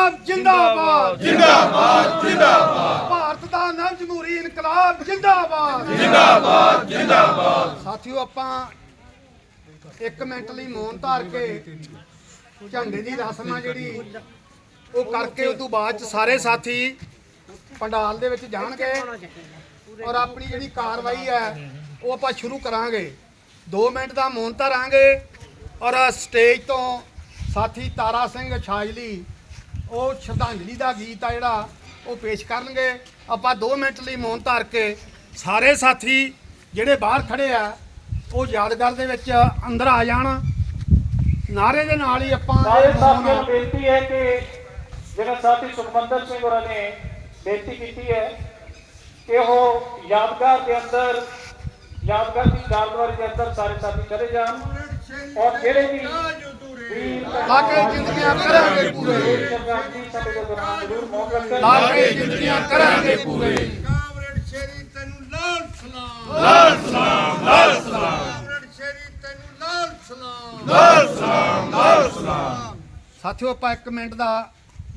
ਇਨਕਲਾਬ ਜਿੰਦਾਬਾਦ। ਜਿੰਦਾਬਾਦ ਜਿੰਦਾਬਾਦ। ਭਾਰਤ ਦਾ ਨਵ ਜਮਹੂਰੀ ਇਨਕਲਾਬ ਜਿੰਦਾਬਾਦ। ਜਿੰਦਾਬਾਦ ਜਿੰਦਾਬਾਦ। ਸਾਥੀਓ ਆਪਾਂ 1 ਮਿੰਟ ਲਈ ਮੌਨ ਧਾਰ ਕੇ ਝੰਡੇ ਦੀ ਰਸਮ ਆ ਜਿਹੜੀ ਉਹ ਕਰਕੇ ਉਸ ਤੋਂ ਬਾਅਦ ਚ ਸਾਰੇ ਸਾਥੀ ਪੰਡਾਲ ਦੇ ਵਿੱਚ ਜਾਣਗੇ ਔਰ ਆਪਣੀ ਜਿਹੜੀ ਕਾਰਵਾਈ ਹੈ ਉਹ ਆਪਾਂ ਸ਼ੁਰੂ ਕਰਾਂਗੇ। 2 ਮਿੰਟ ਦਾ ਮੌਨ ਧਾਰਾਂਗੇ ਔਰ ਸਟੇਜ ਤੋਂ ਸਾਥੀ ਤਾਰਾ ਸਿੰਘ ਛਾਜਲੀ ਉਹ ਸ਼ਰਧਾਂਜਲੀ ਦਾ ਗੀਤ ਆ ਜਿਹੜਾ ਉਹ ਪੇਸ਼ ਕਰਨਗੇ। ਆਪਾਂ 2 ਮਿੰਟ ਲਈ ਮੌਨ ਧਾਰ ਕੇ ਸਾਰੇ ਸਾਥੀ ਜਿਹੜੇ ਬਾਹਰ ਖੜੇ ਆ ਉਹ ਯਾਦਗਾਰ ਦੇ ਵਿੱਚ ਅੰਦਰ ਆ ਜਾਣ। ਨਾਰੇ ਦੇ ਨਾਲ ਹੀ ਆਪਾਂ ਸਾਰੇ ਸਾਥੀਆਂ ਨੂੰ ਬੇਨਤੀ ਹੈ ਕਿ ਜਿਹੜਾ ਸਾਥੀ ਸੁਖਮੰਦਰ ਸਿੰਘ ਹੋਰਾਂ ਨੇ ਬੇਨਤੀ ਕੀਤੀ ਹੈ ਕਿ ਉਹ ਯਾਦਗਾਰ ਦੇ ਅੰਦਰ ਯਾਦਗਾਰ ਦੀ ਚਾਰਦਵਾਰੀ ਦੇ ਅੰਦਰ ਸਾਰੇ ਸਾਥੀ ਚਲੇ ਜਾਣ। ਔਰ ਜਿਹੜੇ ਵੀ ਵੀਰ ਲਾ ਕੇ ਜ਼ਿੰਦਗੀਆਂ ਕਰਾਂਗੇ ਪੂਰੇ। ਸ਼ਰਧਾਂਜਲੀ ਸਾਡੇ ਦੇ ਦੌਰਾਨ ਜ਼ਰੂਰ ਮੌਨ ਰੱਖਣ ਲਾ ਕੇ ਜ਼ਿੰਦਗੀਆਂ ਕਰਾਂਗੇ ਪੂਰੇ। ਕਾਮਰੇਡ ਸ਼ੇਰੀ ਤੈਨੂੰ ਲਾਲ ਸਲਾਮ। ਲਾਲ ਸਲਾਮ ਲਾਲ ਸਲਾਮ। ਕਾਮਰੇਡ ਸ਼ੇਰੀ ਤੈਨੂੰ ਲਾਲ ਸਲਾਮ। ਲਾਲ ਸਲਾਮ ਲਾਲ ਸਲਾਮ। ਸਾਥੀਓ ਆਪਾਂ 1 ਮਿੰਟ ਦਾ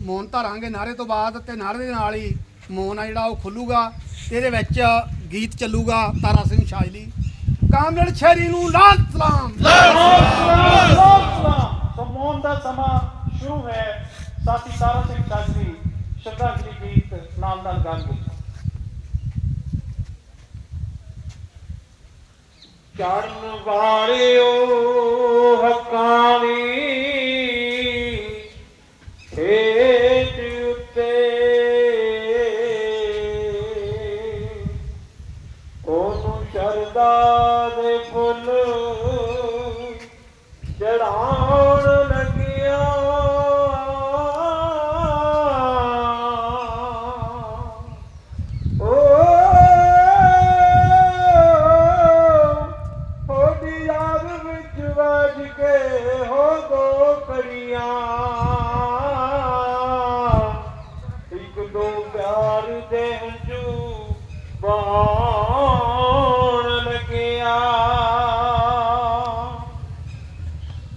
ਮੌਨ ਧਾਰਾਂਗੇ ਨਾਰੇ ਤੋਂ ਬਾਅਦ ਤੇ ਨਾਰੇ ਦੇ ਨਾਲ ਹੀ ਮੌਨ ਆ ਜਿਹੜਾ ਉਹ ਖੁੱਲੂਗਾ। ਇਹਦੇ ਵਿੱਚ ਗੀਤ ਚੱਲੂਗਾ ਤਾਰਾ ਸਿੰਘ ਸ਼ਾਜਲੀ। ਕਾਮਰੇਡ ਸ਼ਹਿਰੀ ਨੂੰ ਲਾਲ ਸਲਾਮ। ਸੋ ਮੌਨ ਦਾ ਸਮਾਂ ਸ਼ੁਰੂ ਹੈ ਸਾਥੀ ਤਾਰਾ ਸਿੰਘ ਸਾਜਰੀ ਸ਼ਰਧਾਂਜਲੀ ਗੀਤ ਨਾਲ ਨਾਲ ਗਾਣਗੇ ਚੜਨ ਵਾਲਿਓ ਹੱਕਾਂ ਦੀ ਹੇਠ ਉੱਤੇ ਉਹਨੂੰ ਸ਼ਰਦਾ ਇੱਕ ਦੋ ਪਿਆਰ ਦੇ ਹੰਝੂ ਬਾਣ ਲੱਗਿਆ।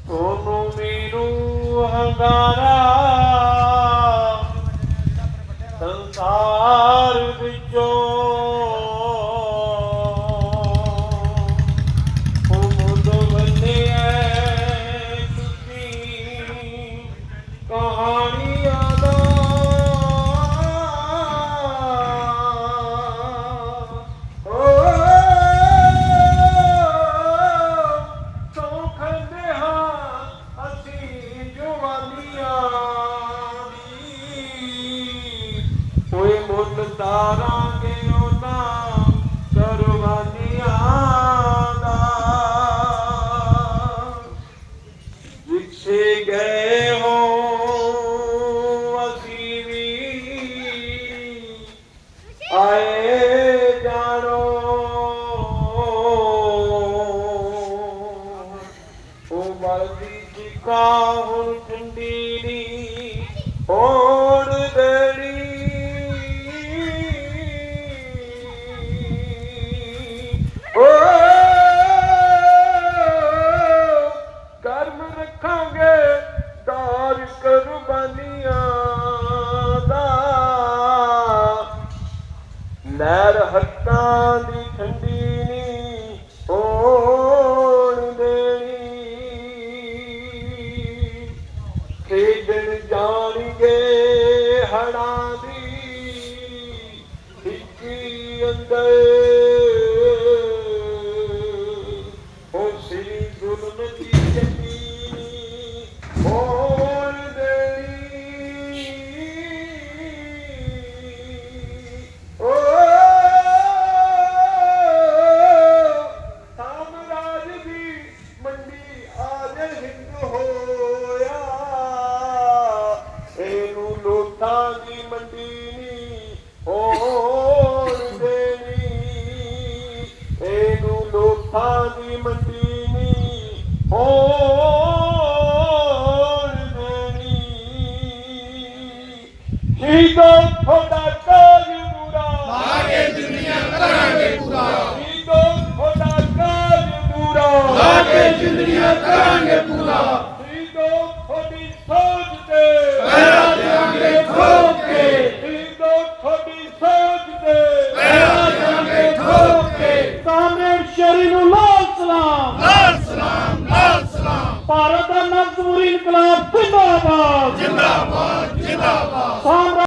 ਉਹਨੂੰ ਮੀਰੂ ਹੰਗਾਰਾ ਮੁੱਲ ਤਾਰਾਂਗੇ ਉਹਨਾਂ ਕਰਵਾਨੀਆਂ ਦਾ ਜਿੱਥੇ ਗਏ ਹੋ ਅਸੀਂ ਵੀ ਆਏ ਜਾਣੋ ਉਹ ਮਰਦੀ ਜਿਕਾ ਹੁਣ ਠੰਡੀ ਨਹਿਰ ਹੱਕਾਂ ਦੀ ਠੰਡੀ ਨੀ ਹੋਣ ਦੇਣੀ। ਖੇਡਣ ਜਾਣਗੇ ਹੜਾਂ ਦੀ ਹਿੱਕੀ ਅੰਦਰ ਇਹਨੂੰ ਲੋਥਾਂ ਦੀ ਮੰਡੀ ਨੀ ਸ਼ਰੀ ਨੂੰ ਲਾਲ ਸਲਾਮ। ਲਾਲ ਸਲਾਮ ਲਾਲ ਸਲਾਮ। ਭਾਰਤ ਦਾ ਜਮਹੂਰੀ ਇਨਕਲਾਬ ਜ਼ਿੰਦਾਬਾਦ। ਜਿੰਦਾਬਾਦ ਜਿੰਦਾਬਾਦ।